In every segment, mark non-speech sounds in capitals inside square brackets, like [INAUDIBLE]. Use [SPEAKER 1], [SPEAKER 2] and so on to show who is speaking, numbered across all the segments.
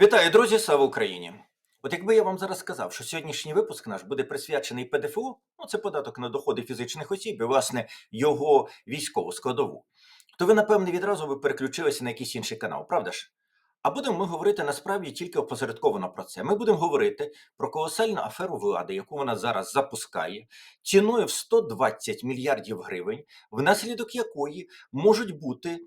[SPEAKER 1] Вітаю, друзі! Слава Україні! От якби я вам зараз сказав, що сьогоднішній випуск наш буде присвячений ПДФО, ну це податок на доходи фізичних осіб і, власне, його військову складову, то ви, напевне, відразу би переключилися на якийсь інший канал, правда ж? А будемо ми говорити насправді тільки опосередковано про це. Ми будемо говорити про колосальну аферу влади, яку вона зараз запускає, ціною в 120 мільярдів гривень, внаслідок якої можуть бути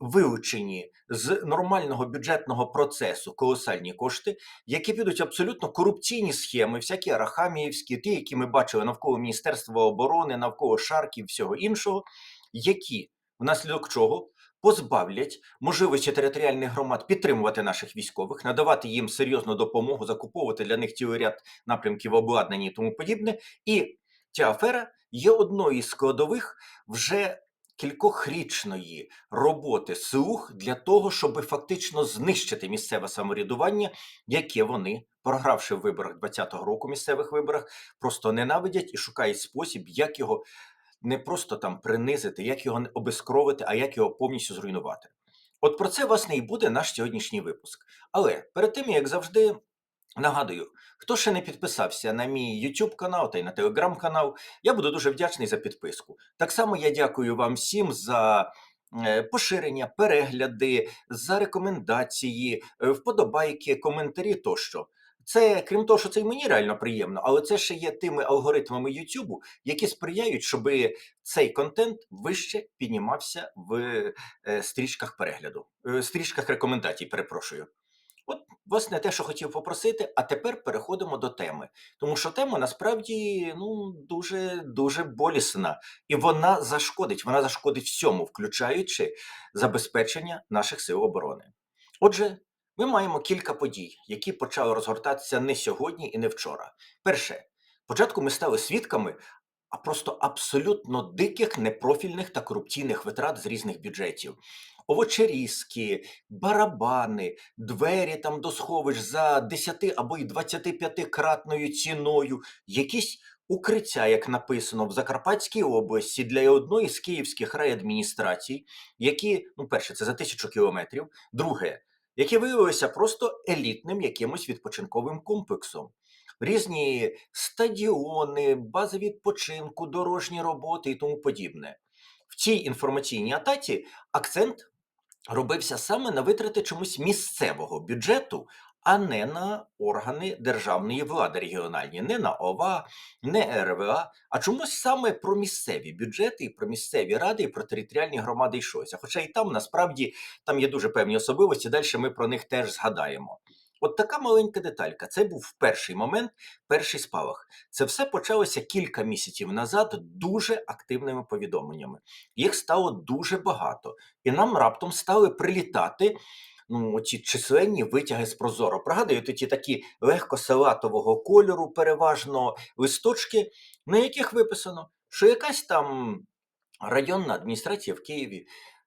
[SPEAKER 1] вилучені з нормального бюджетного процесу колосальні кошти, які підуть абсолютно корупційні схеми, всякі арахаміївські, ті, які ми бачили навколо Міністерства оборони, навколо Шарків, всього іншого, які внаслідок чого позбавлять можливості територіальних громад підтримувати наших військових, надавати їм серйозну допомогу, закуповувати для них цілий ряд напрямків обладнання і тому подібне. І ця афера є одною із складових вже кількохрічної роботи слуг для того, щоб фактично знищити місцеве самоврядування, яке вони, програвши в виборах 2020 року, місцевих виборах, просто ненавидять і шукають спосіб, як його не просто там принизити, як його обескровити, а як його повністю зруйнувати. От про це, власне, і буде наш сьогоднішній випуск. Але перед тим, як завжди, нагадую, хто ще не підписався на мій YouTube канал та й на Telegram канал, я буду дуже вдячний за підписку. Так само я дякую вам всім за. е, Поширення, перегляди, за рекомендації, е, вподобайки, коментарі тощо. Це крім того, що це і мені реально приємно, але це ще є тими алгоритмами YouTube, які сприяють, щоб цей контент вище піднімався в е, стрічках перегляду, е, стрічках рекомендацій, перепрошую. От, власне, те, що хотів попросити, а тепер переходимо до теми. Тому що тема насправді ну, дуже дуже болісна, і вона зашкодить. Вона зашкодить всьому, включаючи забезпечення наших сил оборони. Отже, ми маємо кілька подій, які почали розгортатися не сьогодні і не вчора. Перше, спочатку ми стали свідками, а просто абсолютно диких непрофільних та корупційних витрат з різних бюджетів. Овочерізки, барабани, двері там до сховищ за 10 або й 25-кратною ціною, якісь укриття, як написано, в Закарпатській області для одної з київських райадміністрацій, які, ну, перше, це за тисячу кілометрів, друге, які виявилися просто елітним якимось відпочинковим комплексом. Різні стадіони, бази відпочинку, дорожні роботи і тому подібне. В цій інформаційній атаці акцент робився саме на витрати чомусь місцевого бюджету, а не на органи державної влади регіональні, не на ОВА, не РВА, а чомусь саме про місцеві бюджети, і про місцеві ради, і про територіальні громади йшлося. Хоча і там насправді там є дуже певні особливості, далі ми про них теж згадаємо. От така маленька деталька. Це був перший момент, перший спалах. Це все почалося кілька місяців назад дуже активними повідомленнями. Їх стало дуже багато, і нам раптом стали прилітати. Ну, ці численні витяги з Прозоро. Пригадуєте, ті такі легкоселатового кольору, переважно листочки, на яких виписано, що якась там районна адміністрація в Києві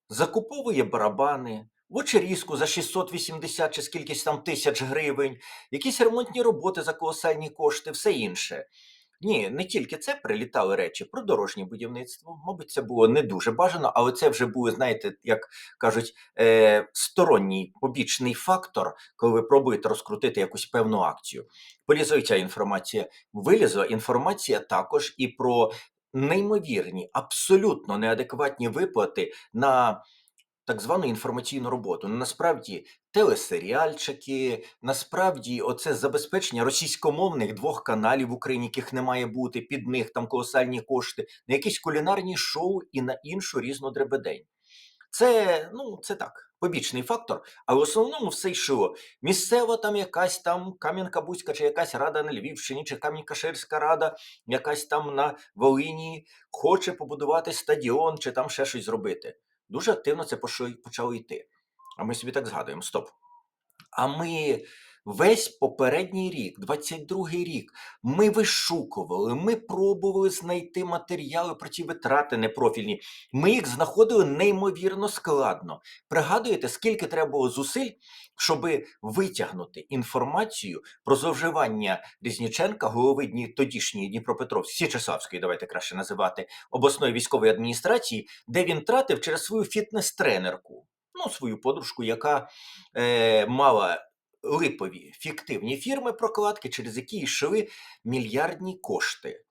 [SPEAKER 1] закуповує барабани, Вочерізку за 680 чи скількись там тисяч гривень, якісь ремонтні роботи за колосальні кошти, все інше. Ні, не тільки це прилітали речі про дорожнє будівництво. Мабуть, це було не дуже бажано, але це вже були, знаєте, як кажуть, е, сторонній побічний фактор, коли ви пробуєте розкрутити якусь певну акцію. Полізла ця інформація. Вилізла інформація також і про неймовірні, абсолютно неадекватні виплати на так звану інформаційну роботу. Ну, насправді телесеріальчики, насправді оце забезпечення російськомовних двох каналів в Україні, яких не має бути, під них там колосальні кошти, на якісь кулінарні шоу і на іншу різну дребедень. Це, ну, це так, побічний фактор, а в основному все йшло. Місцева там якась там Кам'янка-Бузька, чи якась рада на Львівщині, чи Кам'янка-Ширська рада, якась там на Волині хоче побудувати стадіон, чи там ще щось зробити. Дуже активно це почало йти. А ми собі так згадуємо: стоп. А ми весь попередній рік, 22-й рік, ми вишукували, ми пробували знайти матеріали про ті витрати непрофільні. Ми їх знаходили неймовірно складно. Пригадуєте, скільки треба було зусиль, щоб витягнути інформацію про зловживання Різніченка, голови Дні, тодішньої Дніпропетровської, Січеславської, давайте краще називати, обласної військової адміністрації, де він тратив через свою фітнес-тренерку, ну, свою подружку, яка е, мала липові фіктивні фірми прокладки, через які йшли мільярдні кошти.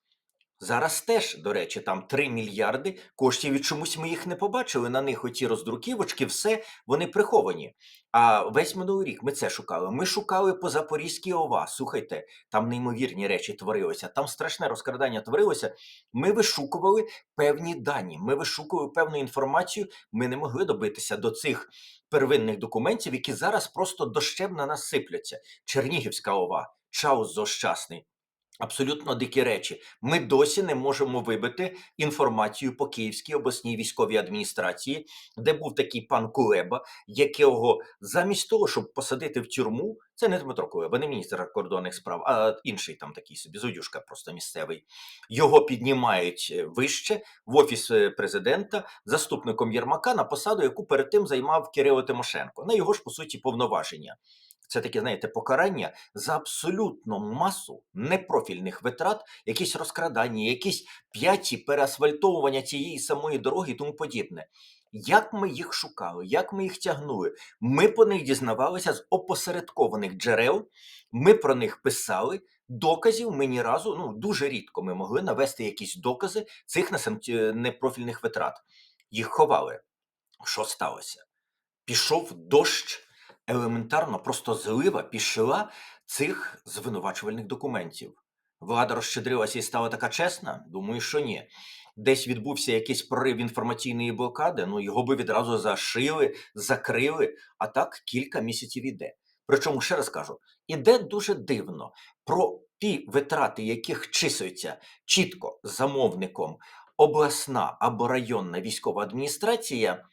[SPEAKER 1] Зараз теж, до речі, там 3 мільярди коштів, і чомусь ми їх не побачили. На них оті роздруківочки, все вони приховані. А весь минулий рік ми це шукали. Ми шукали по Запорізькій ОВА. Слухайте, там неймовірні речі творилися, там страшне розкрадання творилося. Ми вишукували певні дані, ми вишукували певну інформацію. Ми не могли добитися до цих первинних документів, які зараз просто дощем на нас сипляться. Чернігівська ОВА, Чаус зощасний. Абсолютно дикі речі. Ми досі не можемо вибити інформацію по Київській обласній військовій адміністрації, де був такий пан Кулеба, якого замість того, щоб посадити в тюрму, це не Дмитро Кулеба, не міністр закордонних справ, а інший там такий собі зодюшка, просто місцевий. Його піднімають е, вище в офіс е, президента заступником Єрмака на посаду, яку перед тим займав Кирило Тимошенко. На його ж по суті повноваження. Це таке, знаєте, покарання за абсолютно масу непрофільних витрат, якісь розкрадання, якісь п'яті переасфальтовування цієї самої дороги і тому подібне. Як ми їх шукали, як ми їх тягнули? Ми по них дізнавалися з опосередкованих джерел, ми про них писали. Доказів ми ні разу, ну дуже рідко ми могли навести якісь докази цих непрофільних витрат. Їх ховали. Що сталося? Пішов дощ елементарно просто злива пішла цих звинувачувальних документів. Влада розщедрилася і стала така чесна? Думаю, що ні. Десь відбувся якийсь прорив інформаційної блокади, ну його би відразу зашили, закрили, а так кілька місяців іде. Причому, ще раз кажу, іде дуже дивно про ті витрати, яких числиться чітко замовником обласна або районна військова адміністрація,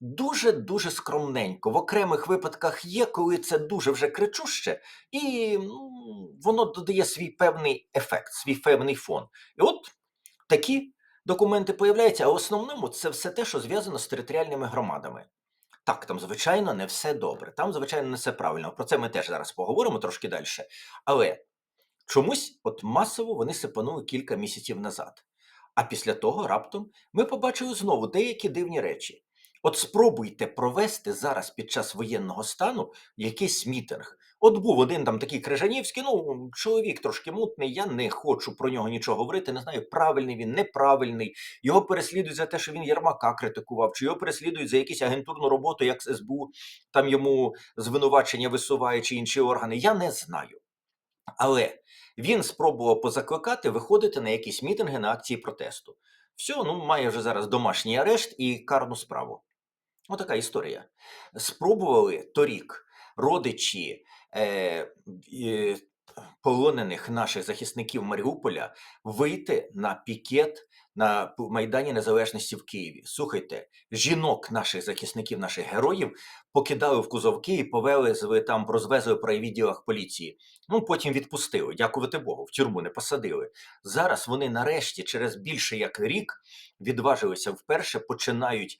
[SPEAKER 1] Дуже дуже скромненько. В окремих випадках є, коли це дуже вже кричуще, і ну, воно додає свій певний ефект, свій певний фон. І от такі документи появляються, а в основному це все те, що зв'язано з територіальними громадами. Так, там, звичайно, не все добре, там, звичайно, не все правильно. Про це ми теж зараз поговоримо трошки далі. Але чомусь, от масово вони сипанули кілька місяців назад. А після того раптом ми побачили знову деякі дивні речі. От спробуйте провести зараз під час воєнного стану якийсь мітинг. От був один там такий Крижанівський, ну чоловік трошки мутний, я не хочу про нього нічого говорити. Не знаю, правильний він, неправильний. Його переслідують за те, що він Єрмака критикував, чи його переслідують за якусь агентурну роботу, як з СБУ, там йому звинувачення висуває чи інші органи. Я не знаю. Але він спробував позакликати виходити на якісь мітинги на акції протесту. Все, ну має вже зараз домашній арешт і карну справу. Отака історія. Спробували торік родичі е, е, полонених наших захисників Маріуполя вийти на пікет на Майдані Незалежності в Києві. Слухайте, жінок наших захисників, наших героїв покидали в кузовки і повели там розвезли по відділах поліції. Ну потім відпустили. Дякувати Богу, в тюрму не посадили. Зараз вони нарешті, через більше як рік, відважилися вперше, починають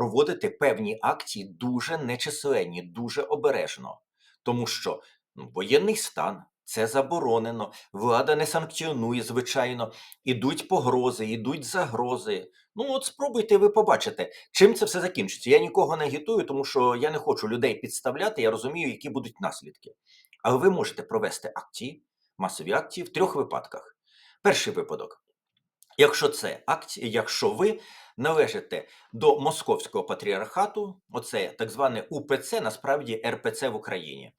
[SPEAKER 1] проводити певні акції дуже нечисленні, дуже обережно, тому що ну, воєнний стан. Це заборонено, влада не санкціонує, звичайно, ідуть погрози, ідуть загрози. Ну, от спробуйте, ви побачите, чим це все закінчиться. Я нікого не агітую, тому що я не хочу людей підставляти, я розумію, які будуть наслідки. Але ви можете провести акції, масові акції в трьох випадках. Перший випадок. Якщо це акція, якщо ви належите до московського патріархату, оце так зване УПЦ, насправді РПЦ в Україні.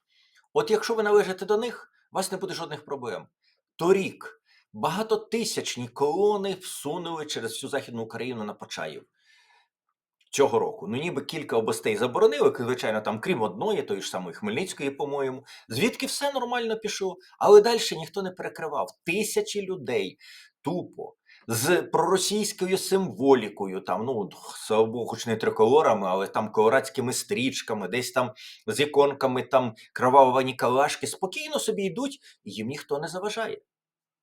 [SPEAKER 1] От якщо ви належите до них, у вас не буде жодних проблем. Торік багатотисячні колони всунули через всю Західну Україну на Почаїв. Цього року. Ну, ніби кілька областей заборонили, звичайно, там, крім одної, тої ж самої Хмельницької, по-моєму, звідки все нормально пішло, але далі ніхто не перекривав. Тисячі людей тупо з проросійською символікою, там, ну, слава Богу, хоч не триколорами, але там колорадськими стрічками, десь там з іконками там кровавого Ніколашки, спокійно собі йдуть, і їм ніхто не заважає.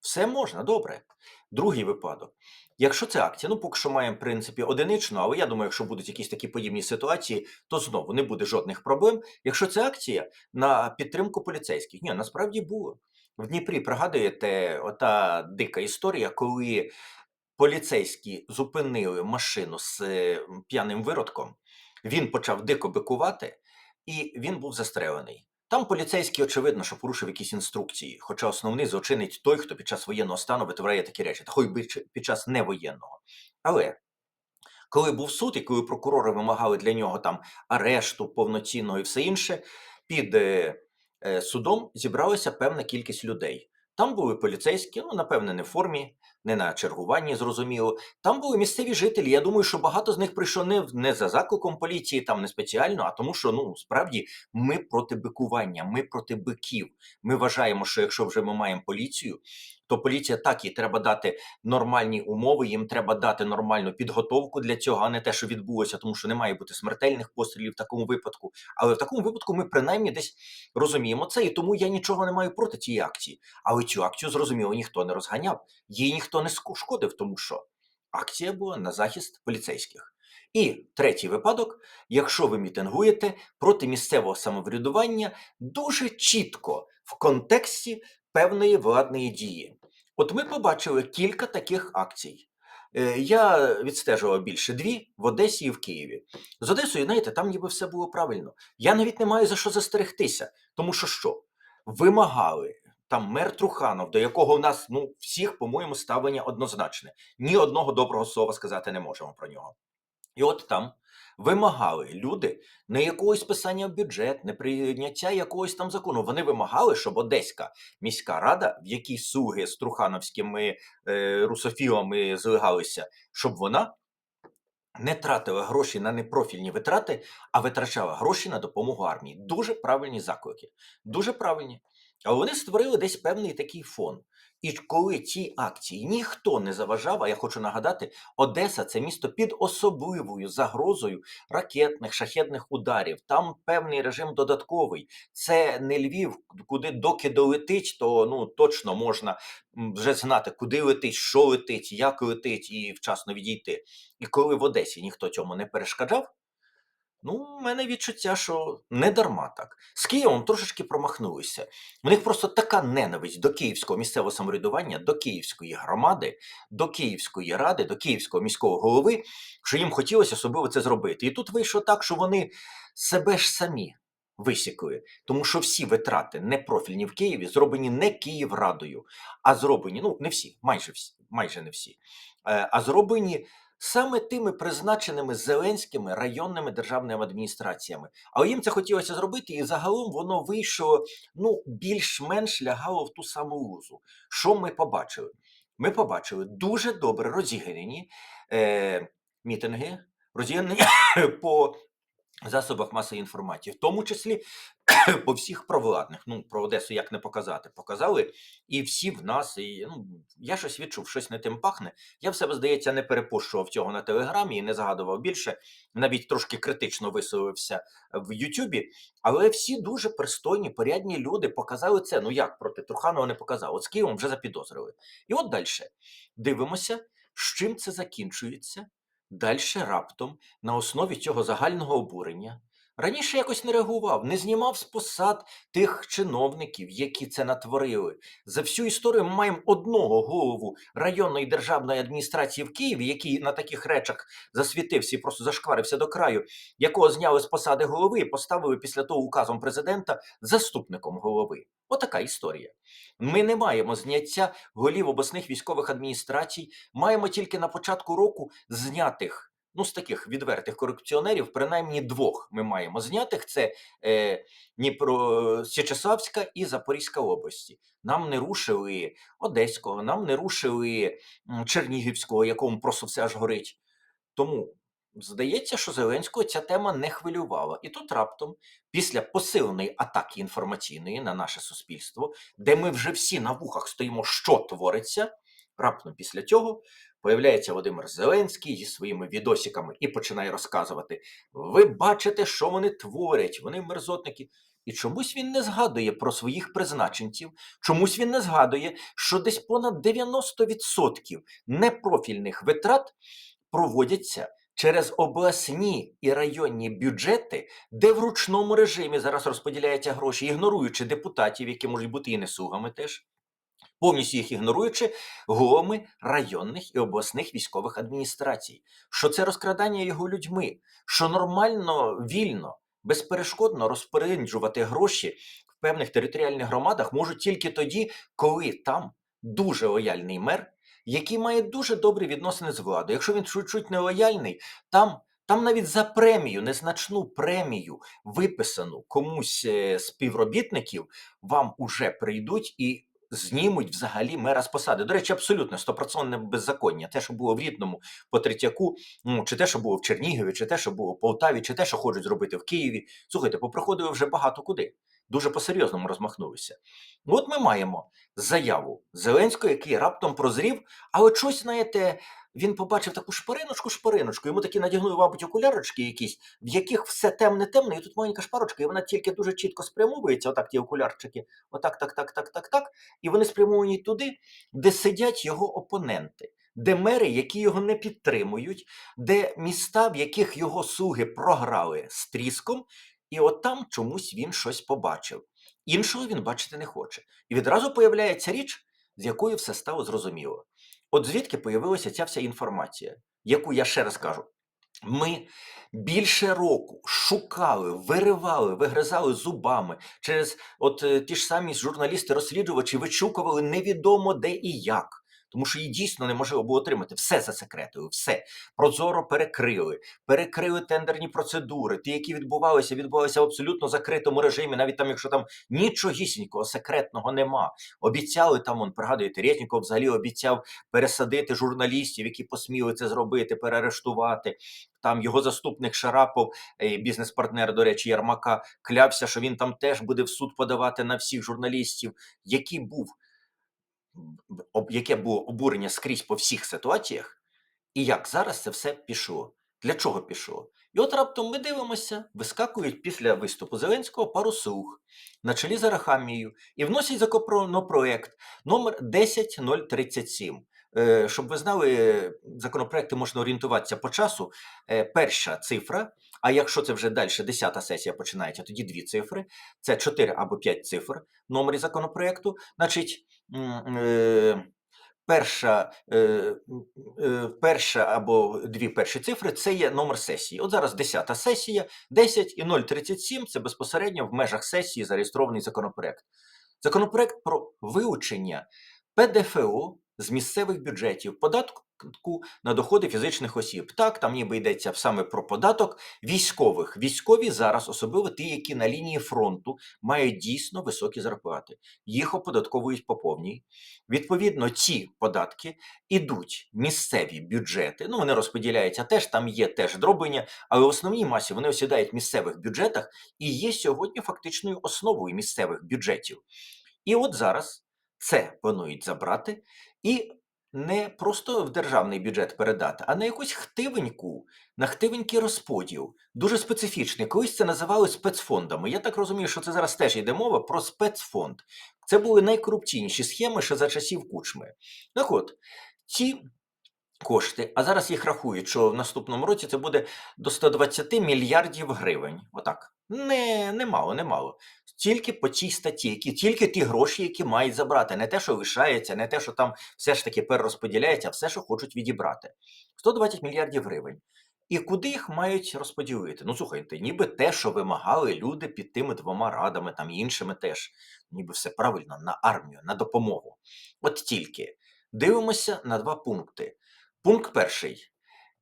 [SPEAKER 1] Все можна, добре. Другий випадок. Якщо це акція, ну поки що маємо в принципі одиничну, але я думаю, якщо будуть якісь такі подібні ситуації, то знову не буде жодних проблем. Якщо це акція на підтримку поліцейських, ні, насправді було. В Дніпрі пригадуєте ота дика історія, коли поліцейські зупинили машину з е, п'яним виродком, він почав дико бикувати, і він був застрелений. Там поліцейський, очевидно, що порушив якісь інструкції, хоча основний злочинець той, хто під час воєнного стану витворяє такі речі, та хоч би під час невоєнного. Але коли був суд, і коли прокурори вимагали для нього там арешту повноцінного і все інше, під е, судом зібралася певна кількість людей. Там були поліцейські, ну напевне, не в формі, не на чергуванні, зрозуміло. Там були місцеві жителі. Я думаю, що багато з них прийшло не, не за закликом поліції, там не спеціально, а тому, що ну справді ми проти бикування, ми проти биків. Ми вважаємо, що якщо вже ми маємо поліцію, то поліція так їй треба дати нормальні умови, їм треба дати нормальну підготовку для цього, а не те, що відбулося, тому що не має бути смертельних пострілів в такому випадку. Але в такому випадку ми принаймні десь розуміємо це, і тому я нічого не маю проти цієї акції. Але цю акцію зрозуміло ніхто не розганяв, їй ніхто не шкодив, тому що акція була на захист поліцейських. І третій випадок: якщо ви мітингуєте проти місцевого самоврядування, дуже чітко в контексті певної владної дії. От ми побачили кілька таких акцій. Е, Я відстежував більше дві в Одесі і в Києві. З Одесою, знаєте, там ніби все було правильно. Я навіть не маю за що застерегтися, тому що що? Вимагали там мер Труханов, до якого в нас ну всіх, по-моєму, ставлення однозначне. Ні одного доброго слова сказати не можемо про нього. І от там вимагали люди не якогось писання в бюджет, не прийняття якогось там закону. Вони вимагали, щоб Одеська міська рада, в якій суги з трухановськими е, русофілами злигалися, щоб вона не тратила гроші на непрофільні витрати, а витрачала гроші на допомогу армії. Дуже правильні заклики. Дуже правильні. Але вони створили десь певний такий фон. І коли ці акції ніхто не заважав, а я хочу нагадати, Одеса це місто під особливою загрозою ракетних, шахетних ударів. Там певний режим додатковий. Це не Львів, куди доки долетить, то ну точно можна вже знати, куди летить, що летить, як летить, і вчасно відійти. І коли в Одесі ніхто цьому не перешкоджав, ну, в мене відчуття, що не дарма так. З Києвом трошечки промахнулися. У них просто така ненависть до київського місцевого самоврядування, до київської громади, до Київської ради, до київського міського голови, що їм хотілося особливо це зробити. І тут вийшло так, що вони себе ж самі висікли, тому що всі витрати непрофільні в Києві зроблені не Київрадою, а зроблені, ну не всі, майже всі, майже не всі, е, а зроблені саме тими призначеними зеленськими районними державними адміністраціями. Але їм це хотілося зробити, і загалом воно вийшло ну, більш-менш лягало в ту саму лузу. Що ми побачили? Ми побачили дуже добре розіграні е, мітинги, розіграні [COUGHS] по засобах масової інформації, в тому числі [CLEARS THROAT] по всіх провладних. Ну, про Одесу як не показати. Показали і всі в нас. І, ну, я щось відчув, щось не тим пахне. Я в себе, здається, не перепощував цього на телеграмі і не згадував більше. Навіть трошки критично висловився в Ютубі. Але всі дуже пристойні, порядні люди показали це. Ну як проти Труханова не показали? От з Києвом вже запідозрили. І от далі дивимося, з чим це закінчується. Далі раптом на основі цього загального обурення. Раніше якось не реагував, не знімав з посад тих чиновників, які це натворили. За всю історію ми маємо одного голову районної державної адміністрації в Києві, який на таких речах засвітився і просто зашкварився до краю, якого зняли з посади голови і поставили після того указом президента заступником голови. Отака історія. Ми не маємо зняття голів обласних військових адміністрацій, маємо тільки на початку року знятих. Ну, з таких відвертих корупціонерів, принаймні двох ми маємо знятих: це е, Дніпро Січеславська і Запорізька області. Нам не рушили Одеського, нам не рушили Чернігівського, якому просто все аж горить. Тому здається, що Зеленського ця тема не хвилювала. І тут раптом, після посиленої атаки інформаційної на наше суспільство, де ми вже всі на вухах стоїмо, що твориться, раптом після цього появляється Володимир Зеленський зі своїми відосиками і починає розказувати: ви бачите, що вони творять, вони мерзотники. І чомусь він не згадує про своїх призначенців, чомусь він не згадує, що десь понад 90% непрофільних витрат проводяться через обласні і районні бюджети, де в ручному режимі зараз розподіляються гроші, ігноруючи депутатів, які можуть бути і несугами теж, повністю їх ігноруючи головами районних і обласних військових адміністрацій, що це розкрадання його людьми, що нормально, вільно. безперешкодно розпоряджувати гроші в певних територіальних громадах можуть тільки тоді, коли там дуже лояльний мер, який має дуже добрі відносини з владою. Якщо він чуть-чуть не лояльний, там, там навіть за премію, незначну премію, виписану комусь е, з співробітників, вам уже прийдуть і знімуть взагалі мера з посади. До речі, абсолютно стопроцентне беззаконня. Те, що було в Рідному по Третьяку, ну, чи те, що було в Чернігові, чи те, що було в Полтаві, чи те, що хочуть зробити в Києві. Слухайте, попроходили вже багато куди. Дуже по-серйозному розмахнулися. Ну, от ми маємо заяву Зеленського, який раптом прозрів, але щось, знаєте, він побачив таку шпариночку, шпариночку. Йому такі надягнули, мабуть, окулярочки якісь, в яких все темне, темне, і тут маленька шпарочка, і вона тільки дуже чітко спрямовується, отак ті окулярчики, отак, так, так, так, так, так. І вони спрямовані туди, де сидять його опоненти, де мери, які його не підтримують, де міста, в яких його слуги програли з тріском, і от чомусь він щось побачив. Іншого він бачити не хоче. І відразу появляється річ, з якою все стало зрозуміло. От звідки появилася ця вся інформація, яку я ще раз кажу. Ми більше року шукали, виривали, вигризали зубами через от е, ті ж самі журналісти-розслідувачі вичукували невідомо де і як. Тому що її дійсно неможливо було отримати. Все засекретили, все. Прозоро перекрили, перекрили тендерні процедури. Ті, які відбувалися, відбувалися в абсолютно закритому режимі, навіть там, якщо там нічогісінького секретного нема. Обіцяли там, он пригадуєте, Резніков взагалі обіцяв пересадити журналістів, які посміли це зробити, переарештувати. Там його заступник Шарапов, е, бізнес-партнер, до речі, Ярмака, клявся, що він там теж буде в суд подавати на всіх журналістів, який був яке було обурення скрізь по всіх ситуаціях, і як зараз це все пішло. Для чого пішло? І от раптом ми дивимося, вискакують після виступу Зеленського пару слуг на чолі з Арахамією і вносять законопроект номер 10037. Е, Щоб ви знали, законопроекти можна орієнтуватися по часу. Е, Перша цифра, а якщо це вже далі 10-та сесія починається, тоді дві цифри. Це 4 або 5 цифр в номері законопроекту. Значить, е, перша, е, е, перша або дві перші цифри це є номер сесії. От зараз 10 сесія, 10 і 037 це безпосередньо в межах сесії зареєстрований законопроект. Законопроект про вилучення ПДФО з місцевих бюджетів, податку на доходи фізичних осіб. Так, там ніби йдеться саме про податок військових. Військові зараз, особливо ті, які на лінії фронту мають дійсно високі зарплати. Їх оподатковують по повній. Відповідно, ці податки ідуть місцеві бюджети. Ну, вони розподіляються теж, там є теж дроблення, але в основній масі вони осідають в місцевих бюджетах і є сьогодні фактичною основою місцевих бюджетів. І от зараз це планують забрати і не просто в державний бюджет передати, а на якусь хтивеньку, на хтивенький розподіл. Дуже специфічний. Колись це називали спецфондами. Я так розумію, що це зараз теж йде мова про спецфонд. Це були найкорупційніші схеми ще за часів кучми. Так от, ці кошти, а зараз їх рахують, що в наступному році це буде до 120 мільярдів гривень. Отак. Не, немало, немало. Тільки по цій статті, які, тільки ті гроші, які мають забрати. Не те, що лишається, не те, що там все ж таки перерозподіляється, а все, що хочуть відібрати. 120 мільярдів гривень. І куди їх мають розподілити? Ну, слухайте, ніби те, що вимагали люди під тими двома радами, там іншими теж, ніби все правильно, на армію, на допомогу. От тільки дивимося на два пункти. Пункт перший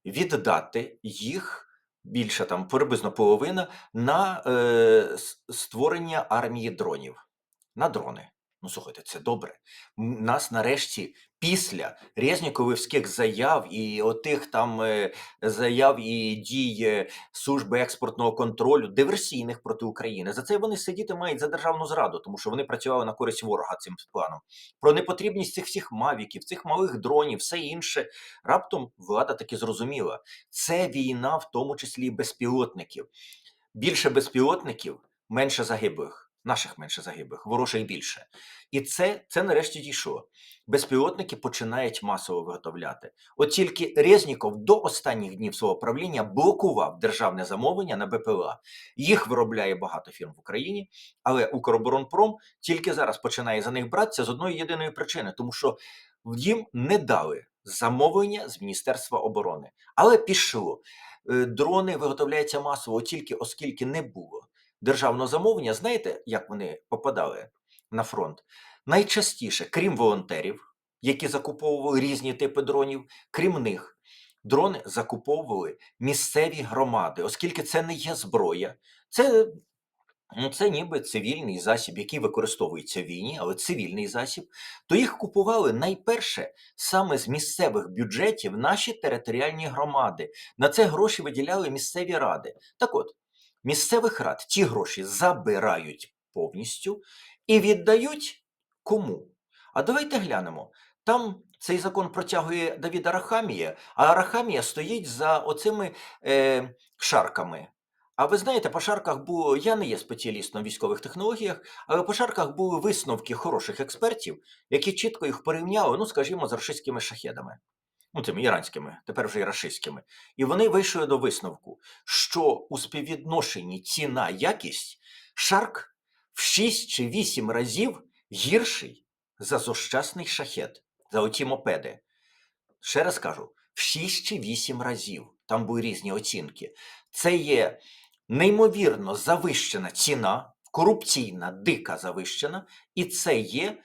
[SPEAKER 1] віддати їх більше там приблизно половина на е, створення армії дронів. На дрони. Ну, слухайте, це добре. Нас нарешті після Резнікових заяв і отих там е, заяв і дій е, служби експортного контролю диверсійних проти України. За це вони сидіти мають за державну зраду, тому що вони працювали на користь ворога цим планом. Про непотрібність цих всіх мавіків, цих малих дронів, все інше. Раптом влада таки зрозуміла. Це війна, в тому числі безпілотників. Більше безпілотників, менше загиблих. Наших менше загиблих, ворожих більше. І це, це нарешті дійшло. Безпілотники починають масово виготовляти. От тільки Резніков до останніх днів свого правління блокував державне замовлення на БПЛА. Їх виробляє багато фірм в Україні, але Укроборонпром тільки зараз починає за них братися з одної єдиної причини, тому що їм не дали замовлення з Міністерства оборони. Але пішло. Е, Дрони виготовляються масово тільки оскільки не було державного замовлення. Знаєте, як вони попадали на фронт? Найчастіше, крім волонтерів, які закуповували різні типи дронів, крім них, дрони закуповували місцеві громади, оскільки це не є зброя. Це, ну, це ніби цивільний засіб, який використовується в війні, але цивільний засіб, то їх купували найперше саме з місцевих бюджетів наші територіальні громади. На це гроші виділяли місцеві ради. Так от, місцевих рад ті гроші забирають повністю і віддають кому? А давайте глянемо. Там цей закон протягує Давіда Рахамія, а Рахамія стоїть за оцими е, шарками. А ви знаєте, по шарках було, я не є спеціалістом в військових технологіях, але по шарках були висновки хороших експертів, які чітко їх порівняли, ну, скажімо, з рашистськими шахедами. Ну, тими іранськими, тепер вже і рашистськими. І вони вийшли до висновку, що у співвідношенні ціна якість шарк в 6 чи 8 разів гірший за зощасний шахет, за оті мопеди. Ще раз кажу, в 6 чи 8 разів. Там були різні оцінки. Це є неймовірно завищена ціна, корупційна, дика завищена, і це є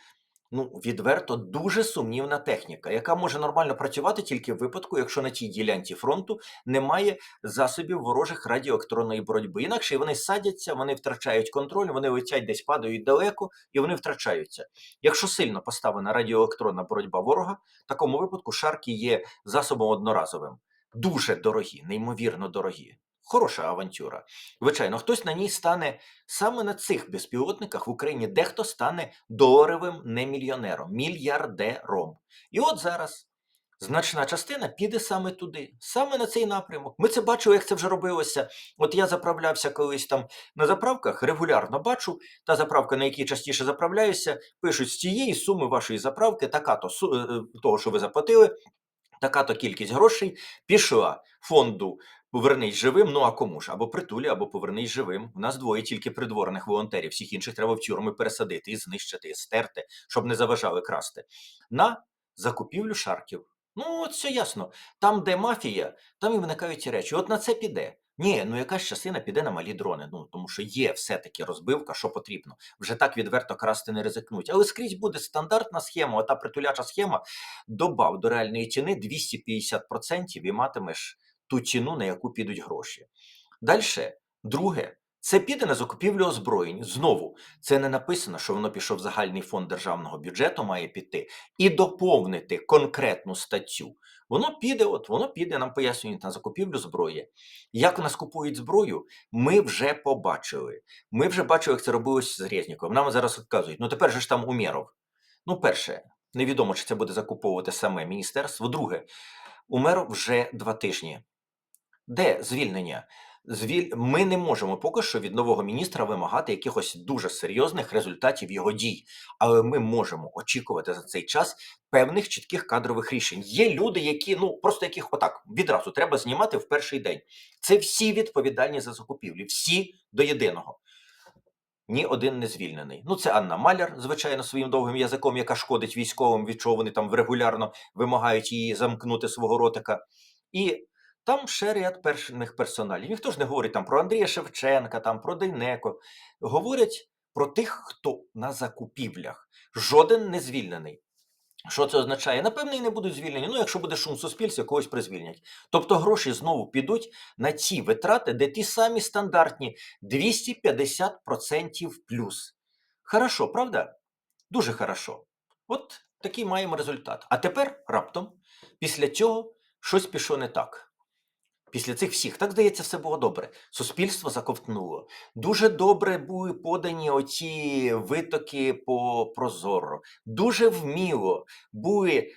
[SPEAKER 1] ну, відверто дуже сумнівна техніка, яка може нормально працювати тільки в випадку, якщо на тій ділянці фронту немає засобів ворожих радіоелектронної боротьби. Інакше вони садяться, вони втрачають контроль, вони летять десь падають далеко і вони втрачаються. Якщо сильно поставлена радіоелектронна боротьба ворога, в такому випадку шарки є засобом одноразовим. Дуже дорогі, неймовірно дорогі. Хороша авантюра. Звичайно, хтось на ній стане саме на цих безпілотниках в Україні, дехто стане доларовим не мільйонером, мільярдером. І от зараз значна частина піде саме туди, саме на цей напрямок. Ми це бачили, як це вже робилося. От я заправлявся колись там на заправках, регулярно бачу, та заправка, на якій частіше заправляюся, пишуть з цієї суми вашої заправки, така то е, того, що ви заплатили, така то кількість грошей пішла фонду Повернись живим, ну а кому ж? Або притулі, або повернись живим. У нас двоє тільки придворних волонтерів, всіх інших треба в тюрми пересадити і знищити, і стерти, щоб не заважали красти. На закупівлю шарків. Ну, от все ясно. Там, де мафія, там і виникають ці речі. От на це піде. Ні, ну якась частина піде на малі дрони. Ну тому що є все-таки розбивка, що потрібно. Вже так відверто красти не ризикнуть. Але скрізь буде стандартна схема, ота притуляча схема. Добав до реальної ціни 250% і матимеш ту ціну, на яку підуть гроші. Далі, друге, це піде на закупівлю озброєнь. Знову, це не написано, що воно пішов в загальний фонд державного бюджету, має піти, і доповнити конкретну статтю. Воно піде, от воно піде, нам пояснюють на закупівлю зброї. Як у нас купують зброю, ми вже побачили. Ми вже бачили, як це робилось з Резніком. Нам зараз відказують, ну тепер же ж там Умєров. Ну, перше, невідомо, чи це буде закуповувати саме міністерство. Друге, Умеров вже два тижні. Де звільнення? Звіль... Ми не можемо поки що від нового міністра вимагати якихось дуже серйозних результатів його дій, але ми можемо очікувати за цей час певних чітких кадрових рішень. Є люди, які ну просто яких отак відразу треба знімати в перший день. Це всі відповідальні за закупівлі, всі до єдиного. Ні один не звільнений. Ну, це Анна Маляр, звичайно, своїм довгим язиком, яка шкодить військовим, від чого вони там регулярно вимагають її замкнути свого ротика. І там ще ряд перших персоналів. Ніхто ж не говорить там про Андрія Шевченка, там про Дейнеко. Говорять про тих, хто на закупівлях. Жоден не звільнений. Що це означає? Напевне, і не будуть звільнені. Ну, якщо буде шум в суспільстві, когось призвільнять. Тобто гроші знову підуть на ці витрати, де ті самі стандартні 250% плюс. Хорошо, правда? Дуже хорошо. От такий маємо результат. А тепер раптом, після цього, щось пішло не так. Після цих всіх, так здається, все було добре. Суспільство заковтнуло. Дуже добре були подані оці витоки по прозоро. Дуже вміло були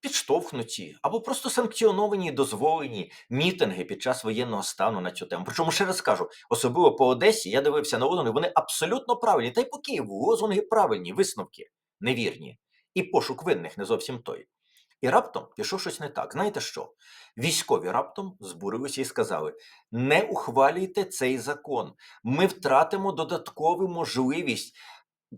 [SPEAKER 1] підштовхнуті або просто санкціоновані дозволені мітинги під час воєнного стану на цю тему. Причому ще раз кажу, особливо по Одесі, я дивився на лозунги, вони абсолютно правильні. Та й по Києву лозунги правильні, висновки невірні. І пошук винних не зовсім той. І раптом пішов щось не так. Знаєте що? Військові раптом збурилися і сказали: не ухвалюйте цей закон. Ми втратимо додаткову можливість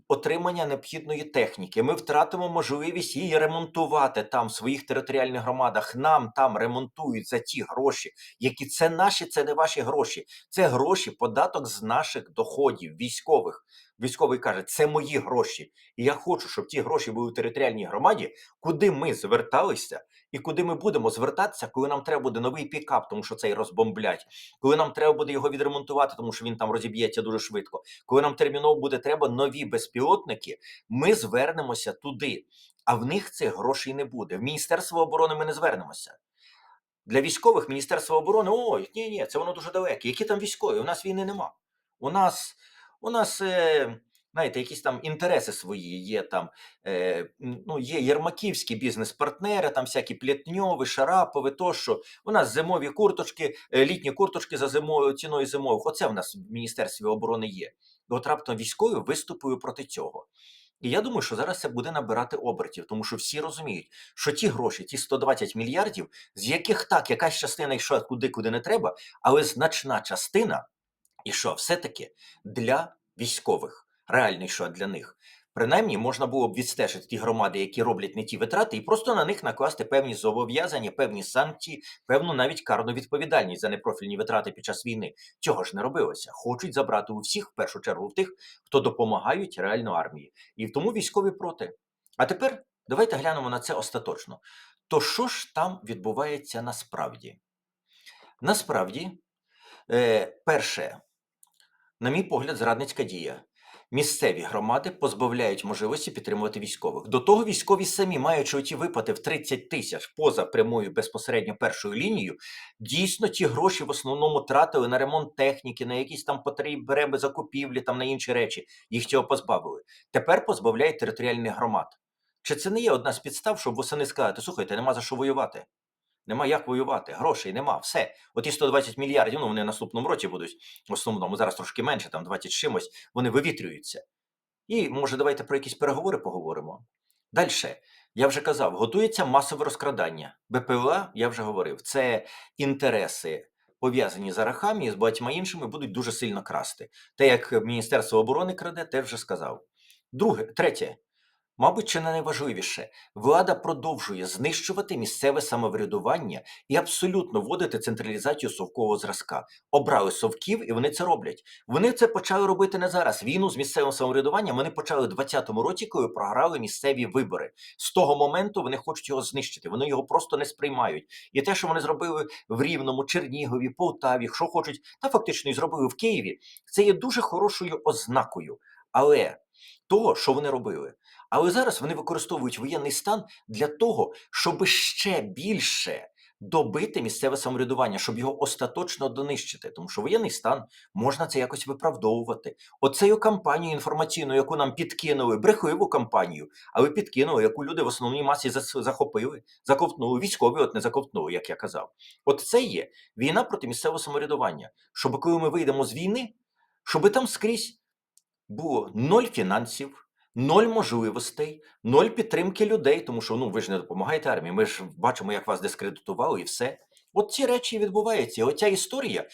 [SPEAKER 1] отримання необхідної техніки. Ми втратимо можливість її ремонтувати там в своїх територіальних громадах. Нам там ремонтують за ті гроші, які це наші, це не ваші гроші. Це гроші, податок з наших доходів, військових. Військовий каже, це мої гроші. І я хочу, щоб ті гроші були в територіальній громаді, куди ми зверталися і куди ми будемо звертатися, коли нам треба буде новий пікап, тому що цей розбомблять, коли нам треба буде його відремонтувати, тому що він там розіб'ється дуже швидко. Коли нам терміново буде треба нові безпілотники, ми звернемося туди. А в них цих грошей не буде. В Міністерство оборони ми не звернемося. Для військових Міністерство оборони, ой, ні, ні, це воно дуже далеке. Які там військові? У нас війни нема. У нас, у нас, е, знаєте, якісь там інтереси свої є там. Е, ну, є єрмаківські бізнес-партнери, там всякі Плетньови, Шарапови, тощо. У нас зимові курточки, е, літні курточки за зимою ціною зимових. Оце в нас в Міністерстві оборони є. От раптом військові виступили проти цього. І я думаю, що зараз це буде набирати обертів, тому що всі розуміють, що ті гроші, ті 120 мільярдів, з яких так, якась частина йшла туди, куди не треба, але значна частина ішла все-таки для військових, реально йшла для них. Принаймні, можна було б відстежити ті громади, які роблять не ті витрати, і просто на них накласти певні зобов'язання, певні санкції, певну навіть карну відповідальність за непрофільні витрати під час війни. Цього ж не робилося. Хочуть забрати у всіх, в першу чергу, тих, хто допомагають реально армії. І тому військові проти. А тепер давайте глянемо на це остаточно. То що ж там відбувається насправді? Насправді, е, перше, на мій погляд, зрадницька дія. Місцеві громади позбавляють можливості підтримувати військових. До того військові самі, маючи оті виплати в 30 тисяч поза прямою безпосередньо першою лінією, дійсно ті гроші в основному тратили на ремонт техніки, на якісь там потреби закупівлі, там на інші речі. Їх цього позбавили. Тепер позбавляють територіальних громад. Чи це не є одна з підстав, щоб восени сказати, слухайте, нема за що воювати? Нема як воювати, грошей нема, все. Оті 120 мільярдів, ну вони наступному році будуть в основному, зараз трошки менше, там 20 чимось, вони вивітрюються. І може давайте про якісь переговори поговоримо. Далі, я вже казав, готується масове розкрадання. БПЛА, я вже говорив, це інтереси пов'язані з Арахамі і з багатьма іншими будуть дуже сильно красти. Те, як Міністерство оборони краде, те вже сказав. Друге, третє. Мабуть, чи не найважливіше, влада продовжує знищувати місцеве самоврядування і абсолютно вводити централізацію совкового зразка. Обрали совків, і вони це роблять. Вони це почали робити не зараз. Війну з місцевим самоврядуванням вони почали у 2020 році, коли програли місцеві вибори. З того моменту вони хочуть його знищити. Вони його просто не сприймають. І те, що вони зробили в Рівному, Чернігові, Полтаві, що хочуть, та фактично і зробили в Києві, це є дуже хорошою ознакою. Але того, що вони робили. Але зараз вони використовують воєнний стан для того, щоб ще більше добити місцеве самоврядування, щоб його остаточно донищити. Тому що воєнний стан можна це якось виправдовувати. Оцею кампанію інформаційну, яку нам підкинули, брехливу кампанію, але підкинули, яку люди в основній масі захопили, заковтнули, військові от не заковтнули, як я казав. От це є війна проти місцевого самоврядування. Щоб коли ми вийдемо з війни, щоб там скрізь було ноль фінансів, ноль можливостей, ноль підтримки людей, тому що ну ви ж не допомагаєте армії. Ми ж бачимо, як вас дискредитували, і все. От ці речі відбуваються. Оця історія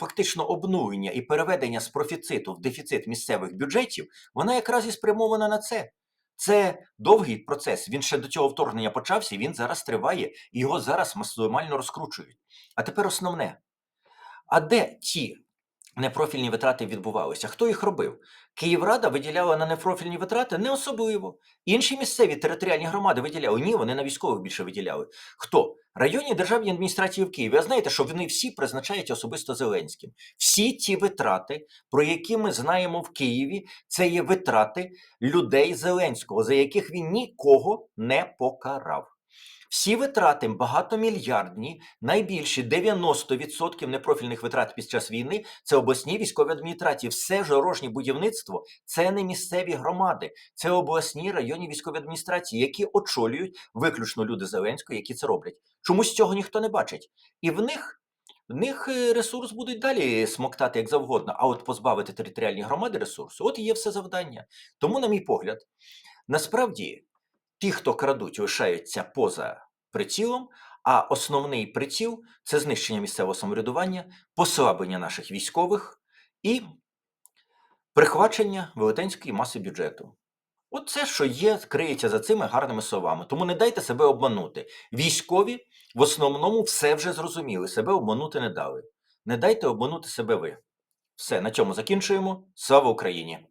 [SPEAKER 1] фактично обнулення і переведення з профіциту в дефіцит місцевих бюджетів, вона якраз і спрямована на це. Це довгий процес. Він ще до цього вторгнення почався, він зараз триває, і його зараз максимально розкручують. А тепер основне: а де ті непрофільні витрати відбувалися? Хто їх робив? Київрада виділяла на непрофільні витрати не особливо. Інші місцеві територіальні громади виділяли. Ні, вони на військових більше виділяли. Хто? Районні державні адміністрації в Києві. А знаєте, що вони всі призначають особисто Зеленським. Всі ті витрати, про які ми знаємо в Києві, це є витрати людей Зеленського, за яких він нікого не покарав. Всі витрати багатомільярдні, найбільші 90% непрофільних витрат під час війни це обласні військові адміністрації. Все дорожнє будівництво це не місцеві громади, це обласні районні військові адміністрації, які очолюють виключно люди Зеленського, які це роблять. Чомусь цього ніхто не бачить. І в них. В них е, ресурс будуть далі смоктати як завгодно, а от позбавити територіальні громади ресурсу, от і є все завдання. Тому, на мій погляд, насправді ті, хто крадуть, лишаються поза прицілом, а основний приціл це знищення місцевого самоврядування, послаблення наших військових і Прихвачення велетенської маси бюджету. Оце, що є, криється за цими гарними словами. Тому не дайте себе обманути. Військові в основному все вже зрозуміли, себе обманути не дали. Не дайте обманути себе ви. Все, на цьому закінчуємо. Слава Україні!